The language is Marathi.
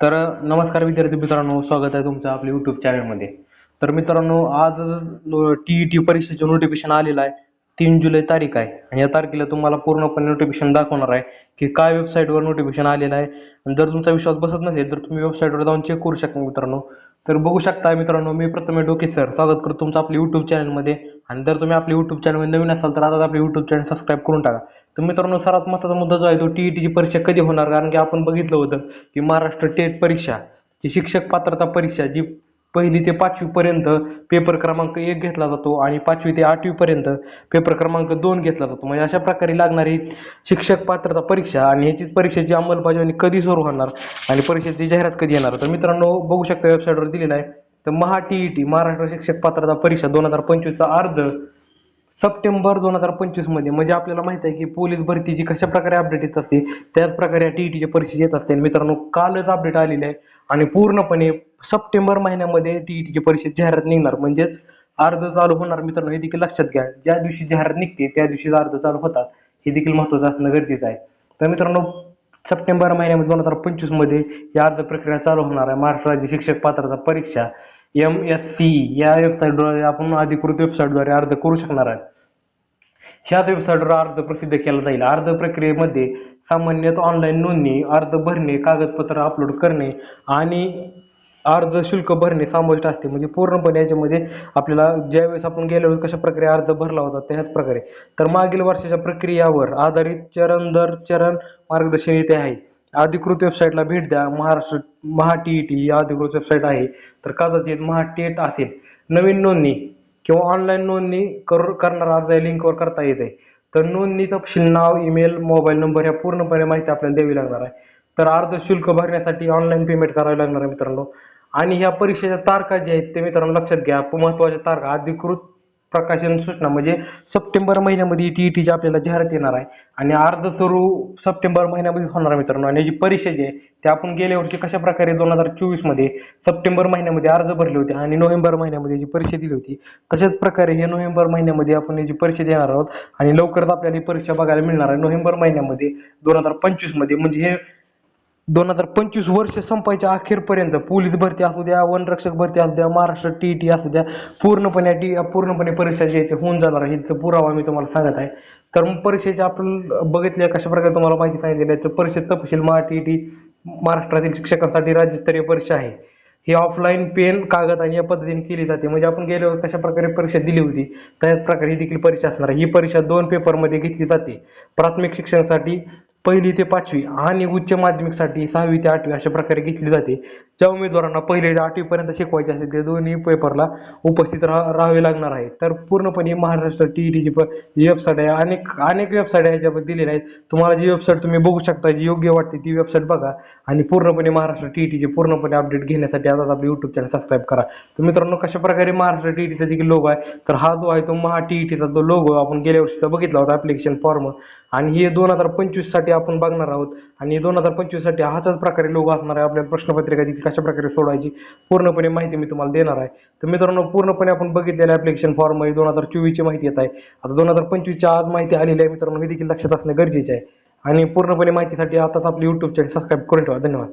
तर नमस्कार विद्यार्थी मित्रांनो स्वागत आहे तुमचं आपल्या यूट्यूब चॅनलमध्ये तर मित्रांनो आज टी ई टी परीक्षेचं नोटिफिकेशन आलेलं आहे. तीन जुलै तारीख आहे. आणि या तारखेला तुम्हाला पूर्णपणे नोटिफिकेशन दाखवणार आहे की काय वेबसाईटवर नोटिफिकेशन आलेलं आहे. आणि जर तुमचा विश्वास बसत नसेल तर तुम्ही वेबसाईटवर जाऊन चेक करू शकता मित्रांनो. तर बघू शकता मित्रांनो मी प्रथमे डोके सर स्वागत करतो तुमचं आपल्या यूट्यूब चॅनलमध्ये आणि जर तुम्ही आपल्या यूट्यूब चॅनलमध्ये नवीन असाल तर आता आपले यूट्यूब चॅनल सबस्क्राईब करून टाका. तर मित्रांनो सर्वात महत्त्वाचा मुद्दा जो आहे तो टी ई टीची परीक्षा कधी होणार? कारण की आपण बघितलं होतं की महाराष्ट्र टेट परीक्षा जी शिक्षक पात्रता परीक्षा जी पहिली ते पाचवीपर्यंत पेपर क्रमांक एक घेतला जातो आणि पाचवी ते आठवीपर्यंत पेपर क्रमांक दोन घेतला जातो. म्हणजे अशा प्रकारे लागणारी शिक्षक पात्रता परीक्षा आणि ह्याची परीक्षेची अंमलबजावणी कधी सुरू होणार आणि परीक्षेची जाहिरात कधी येणार? तर मित्रांनो बघू शकता वेबसाईटवर दिलेला आहे. तर Maha T E T Maharashtra शिक्षक पात्रता परीक्षा दोन हजार पंचवीसचा अर्ज सप्टेंबर दोन हजार पंचवीसमध्ये म्हणजे आपल्याला माहिती आहे की पोलीस भरतीची कशा प्रकारे अपडेट येत असते त्याच प्रकारे टी ई परीक्षा येत असते. आणि मित्रांनो कालच अपडेट आलेली आहे. आणि पूर्णपणे सप्टेंबर महिन्यामध्ये टी ई जाहिरात निघणार. म्हणजेच अर्ज चालू होणार. मित्रांनो हे देखील लक्षात घ्या. ज्या दिवशी जाहिरात निघते त्या दिवशी अर्ज चालू होतात. हे देखील महत्त्वाचं असणं गरजेचं आहे. तर मित्रांनो सप्टेंबर महिन्यामध्ये दोन हजार पंचवीसमध्ये या अर्ज प्रक्रिया चालू होणार आहे. महाराष्ट्र राज्य शिक्षक पात्रता परीक्षा. एम एस सी या वेबसाईटद्वारे आपण अधिकृत वेबसाईटद्वारे अर्ज करू शकणार आहे. ह्याच वेबसाईटवर अर्ज प्रसिद्ध केला जाईल. अर्ज प्रक्रियेमध्ये सामान्यतः ऑनलाईन नोंदणी अर्ज भरणे कागदपत्र अपलोड करणे आणि अर्ज शुल्क भरणे समाविष्ट असते. म्हणजे पूर्णपणे याच्यामध्ये आपल्याला ज्यावेळेस आपण गेल्या वेळेस कशा प्रकारे अर्ज भरला होता त्याच प्रकारे. तर मागील वर्षाच्या प्रक्रियावर आधारित चरण दर चरण मार्गदर्शन येथे आहे. अधिकृत वेबसाईटला भेट द्या. Maharashtra Maha T E T या अधिकृत वेबसाईट आहे. तर कदाचित महा टेट असेल. नवीन नोंदणी किंवा ऑनलाईन नोंदणी कर करणारा अर्ज या लिंकवर करता येते. तर नोंदणी तपशील नाव ईमेल मोबाईल नंबर ह्या पूर्णपणे माहिती आपल्याला द्यावी लागणार आहे. तर अर्ज शुल्क भरण्यासाठी ऑनलाईन पेमेंट करावी लागणार आहे मित्रांनो. आणि ह्या परीक्षेच्या तारखा ज्या आहेत ते मित्रांनो लक्षात घ्या. महत्त्वाच्या तारखा अधिकृत प्रकाशन सूचना म्हणजे सप्टेंबर महिन्यामध्ये टी ई टीची आपल्याला जाहिरात येणार आहे. आणि अर्ज सुरू सप्टेंबर महिन्यामध्ये होणार मित्रांनो. आणि जी परीक्षा जी आहे ते आपण गेल्या वर्षी कशा प्रकारे दोन हजार चोवीसमध्ये सप्टेंबर महिन्यामध्ये अर्ज भरले होते आणि नोव्हेंबर महिन्यामध्ये जी परीक्षा दिली होती तशाच प्रकारे हे नोव्हेंबर महिन्यामध्ये आपण याची परीक्षा देणार आहोत आणि लवकरच आपल्याला ही परीक्षा बघायला मिळणार आहे. नोव्हेंबर महिन्यामध्ये दोन हजार पंचवीसमध्ये म्हणजे हे दोन हजार पंचवीस वर्ष संपायच्या अखेरपर्यंत पोलीस भरती असू द्या वनरक्षक भरती असू द्या महाराष्ट्र टी ई टी असू द्या पूर्णपणे टी पूर्णपणे परीक्षा जी आहे ते होऊन जाणार आहे. हिचा पुरावा मी तुम्हाला सांगत आहे. तर मग परीक्षेचे आपण बघितले कशा प्रकारे तुम्हाला माहिती सांगितलेली आहे. तर परीक्षेत तपशील महा टी ई टी महाराष्ट्रातील शिक्षकांसाठी राज्यस्तरीय परीक्षा आहे. ही ऑफलाईन पेन कागद आणि या पद्धतीने केली जाते. म्हणजे आपण गेल्यावर कशा प्रकारे परीक्षा दिली होती त्याच प्रकारे ही देखील परीक्षा असणार ही परीक्षा दोन पेपरमध्ये घेतली जाते. प्राथमिक शिक्षणासाठी पहिली ते पाचवी आणि उच्च माध्यमिकसाठी सहावी ते आठवी अशा प्रकारे घेतली जाते. ज्या उमेदवारांना पहिले ते आठवीपर्यंत शिकवायचे असेल ते दोन्ही पेपरला उपस्थित राहा राहावे लागणार आहे तर पूर्णपणे महाराष्ट्र टी ई टीची वेबसाईट आहे अनेक अनेक वेबसाईट आहे ह्याच्यामध्ये दिलेल्या आहेत. तुम्हाला जी वेबसाईट तुम्ही बघू शकता जी योग्य वाटते ती वेबसाईट बघा. आणि पूर्णपणे महाराष्ट्र टी ई टीचे पूर्णपणे अपडेट घेण्यासाठी आता आपलं यूट्यूब चॅनल सबस्क्राईब करा. तर मित्रांनो कशा प्रकारे महाराष्ट्र टी ई टीचा देखील लोगो आहे? तर हा जो आहे तो महा टी ई टीचा जो लोगो आपण गेल्या वर्षीचा बघितला होता ॲप्लिकेशन फॉर्म आणि हे दोन हजार पंचवीससाठी आपण बघणार आहोत. आणि दोन हजार पंचवीससाठी हाच प्रकारे लोगो असणार आहे. आपल्याला प्रश्नपत्रिका देखील कशा प्रकारे सोडायची पूर्णपणे माहिती मी तुम्हाला देणार आहे. तर मित्रांनो पूर्णपणे आपण बघितलेल्या ॲप्लिकेशन फॉर्म दोन हजार चोवीसची माहिती येत आहे. आता दोन हजार पंचवीसच्या आज माहिती आलेली आहे मित्रांनो हे देखील लक्षात असणं गरजेचे आहे. आणि पूर्णपणे माहितीसाठी आताच आपलं यूट्यूब चॅनल सबस्क्राईब करून ठेवा. धन्यवाद.